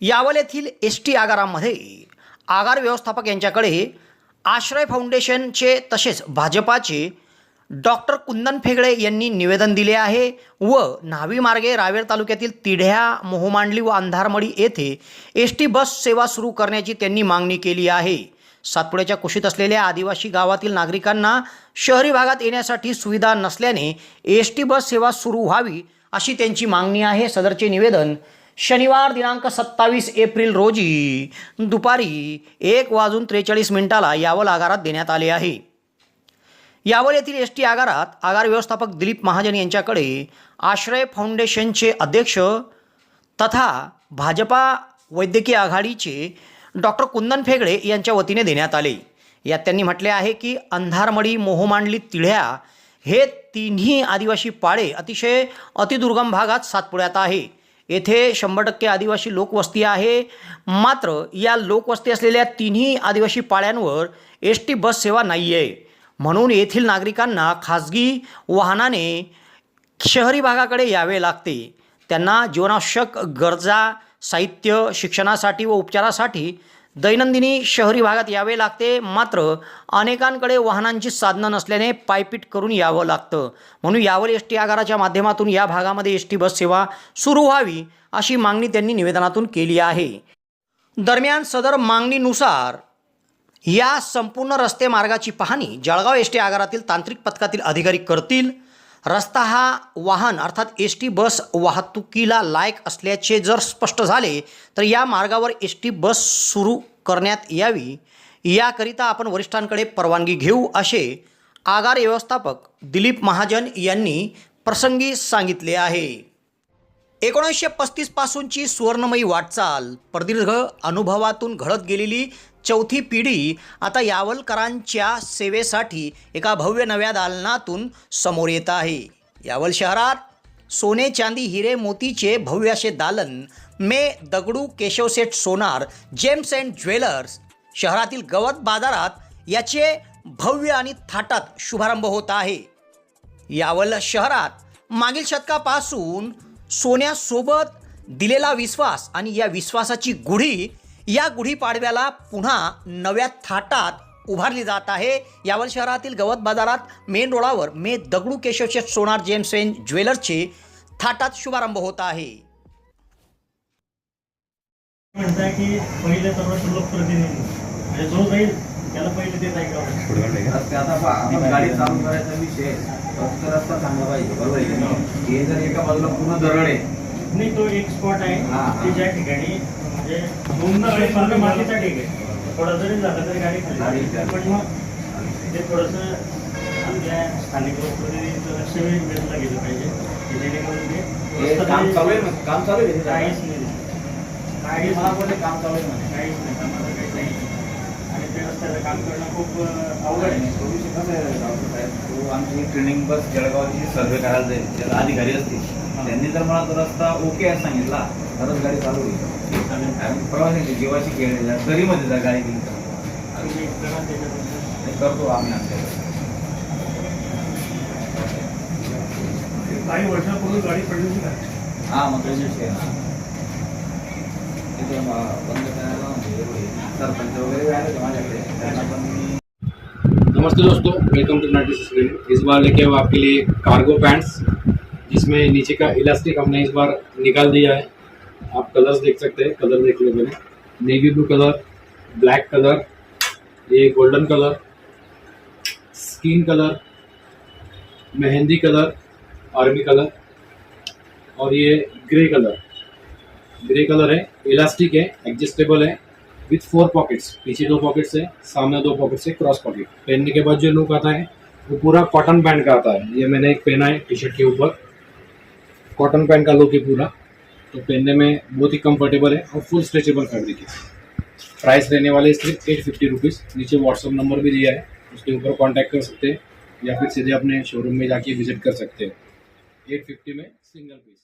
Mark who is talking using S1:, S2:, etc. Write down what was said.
S1: यावल येथील S T आगारामध्ये आगार व्यवस्थापक यांच्याकडे आश्रय फाउंडेशनचे तसेच भाजपाचे डॉक्टर कुंदन फेगळे यांनी निवेदन दिले आहे व न्हावी मार्गे रावेर तालुक्यातील तिढ्या मोहमांडली व अंधारमडी येथे एस टी बस सेवा सुरू करण्याची त्यांनी मागणी केली आहे. सातपुड्याच्या कुशीत असलेल्या आदिवासी गावातील नागरिकांना शहरी भागात येण्यासाठी सुविधा नसल्याने एस टी बस सेवा सुरू व्हावी अशी त्यांची मागणी आहे. सदरचे निवेदन शनिवार दिनांक सत्तावीस एप्रिल रोजी दुपारी एक वाजून त्रेचाळीस मिनिटाला यावल आगारात देण्यात आले आहे. यावल येथील एस टी आगारात आगार व्यवस्थापक दिलीप महाजन यांच्याकडे आश्रय फाउंडेशनचे अध्यक्ष तथा भाजपा वैद्यकीय आघाडीचे डॉक्टर कुंदन फेगडे यांच्या वतीने देण्यात आले. यात त्यांनी म्हटले आहे की अंधारमडी मोहमांडली तिढ्या हे तिन्ही आदिवासी पाळे अतिशय अतिदुर्गम भागात सातपुड्यात आहे. येथे शंभर टक्के आदिवासी लोकवस्ती आहे. मात्र या लोकवस्ती असलेल्या तिन्ही आदिवासी पाळ्यांवर एस टी बस सेवा नाही आहे म्हणून येथील नागरिकांना खाजगी वाहनाने शहरी भागाकडे यावे लागते. त्यांना जीवनावश्यक गरजा साहित्य शिक्षणासाठी व उपचारासाठी दैनंदिनी शहरी भागात यावे लागते. मात्र अनेकांकडे वाहनांची साधनं नसल्याने पायपीट करून यावं लागतं. म्हणून यावर एस टी आगाराच्या माध्यमातून या भागामध्ये एस टी बस सेवा सुरू व्हावी अशी मागणी त्यांनी निवेदनातून केली आहे. दरम्यान सदर मागणीनुसार या संपूर्ण रस्ते मार्गाची पाहणी जळगाव एस टी आगारातील तांत्रिक पथकातील अधिकारी करतील. रस्ता हा वाहन अर्थात एस टी बस वाहतुकीला लायक असल्याचे जर स्पष्ट झाले तर या मार्गावर एस टी बस सुरू करण्यात यावी. याकरिता आपण वरिष्ठांकडे परवानगी घेऊ असे आगार व्यवस्थापक दिलीप महाजन यांनी प्रसंगी सांगितले आहे. एकोणीसशे पस्तीसपासूनची सुवर्णमयी वाटचाल प्रदीर्घ अनुभवातून घडत गेलेली चौथी पिढी आता यावलकरांच्या सेवेसाठी एका भव्य नव्या दालनातून समोर येत आहे. यावल शहरात सोने चांदी हिरे मोतीचे भव्य असे दालन मे Dagdu Keshavsheth Sonar gems and jewellers शहरातील गवत बाजारात याचे भव्य आणि थाटात शुभारंभ होत आहे. यावल शहरात मागील शतकापासून सोन्यासोबत दिलेला विश्वास आणि या विश्वासाची गुढी या गुढीपाडव्याला पुन्हा नव्या थाटात उभारली जात आहे. यावल शहरातील गवत बाजारात मेन रोडावर मे दगडू केशवशेठ सोनार जेम्स एन ज्वेलर्सचे थाटात शुभारंभ होत आहे.
S2: म्हणताय की पहिले सर्वात लोकप्रतिनिधी म्हणजे जो जाईल त्याला पहिले देत आहे. का?
S3: रस्ते आता पहा, आपण गाडी चालू करायचा विषय फक्त रस्ता चांगला पाहिजे बरोबर आहे की नाही? हे जर एका बाजूला पूर्ण दरड आहे.
S2: नाही तो एक स्पॉट आहे. की ज्या ठिकाणी म्हणजे मागे मातीचा ठीक आहे थोडा जरी झाला तरी गाडी खाली
S3: गाडी
S2: जाते.
S3: खाली.
S2: पण मग ते थोडंसं आपल्या स्थानिक लोकप्रतिनिधीचं लक्ष वेधलं गेलं पाहिजे की जेणेकरून ते रस्ता
S3: काम
S2: तरी-
S3: चालू आहे म्हणे, काम चालू आहे तिथे.
S2: काहीच नाही
S3: मला
S2: नाही.
S3: बोलले काम चालू आहे म्हणे.
S2: काहीच नाही कामाचं काहीच नाही आणि ते रस्त्याचं काम करणं खूप अवघड आहे
S3: तो विषय कसा आहे, डॉक्टर साहेब? तो आमची ट्रेनिंग बस जळगावची सर्वे करायला जाईल त्याला अधिकारी असतील त्यांनी जर मला तो रस्ता ओके आहे सांगितला गाडी चालू होईल.
S2: चालेल.
S3: आणि प्रवाशांची जीवाची खेळ दरीमध्ये जर गाडी गेली तर
S2: तुम्ही करा
S3: करतो आम्ही आमच्याकडे
S2: काही वर्षापूर्वी गाडी पडली होती का?
S3: हा मग तोच आहे ना तिथे बंद करायला सरपंच वगैरे आले माझ्याकडे. त्यांना पण मी
S4: नमस्ते दोस्तों वेलकम टू नाइन्टी सिक्स इस बार लेके आए आपके लिए कार्गो पैंट्स जिसमें नीचे का इलास्टिक हमने इस बार निकाल दिया है। आप कलर्स देख सकते हैं कलर देख लो मैंने। Navy blue colour black colour ये golden colour skin colour mehndi colour army colour और ये ग्रे कलर ग्रे कलर है इलास्टिक है एडजस्टेबल है विथ फोर पॉकेट्स पीछे दो पॉकेट्स है, सामने दो पॉकेट्स है क्रॉस पॉकेट पहनने के बाद जो लुक आता है, वो पूरा कॉटन पैंट का आता है। ये मैंने एक पहना है टी शर्ट के ऊपर। कॉटन पैंट का लुक है पूरा। तो पहनने में बहुत ही कंफर्टेबल है और फुल स्ट्रेचेबल फैब्रिक है। प्राइस रहने वाले सिर्फ़ एट फिफ्टी रुपीज़ नीचे व्हाट्सअप नंबर भी दिया है। उसके ऊपर कॉन्टैक्ट कर सकते हैं या फिर सीधे अपने शोरूम में जाके विज़िट कर सकते हैं। एट फिफ्टी में सिंगल पीस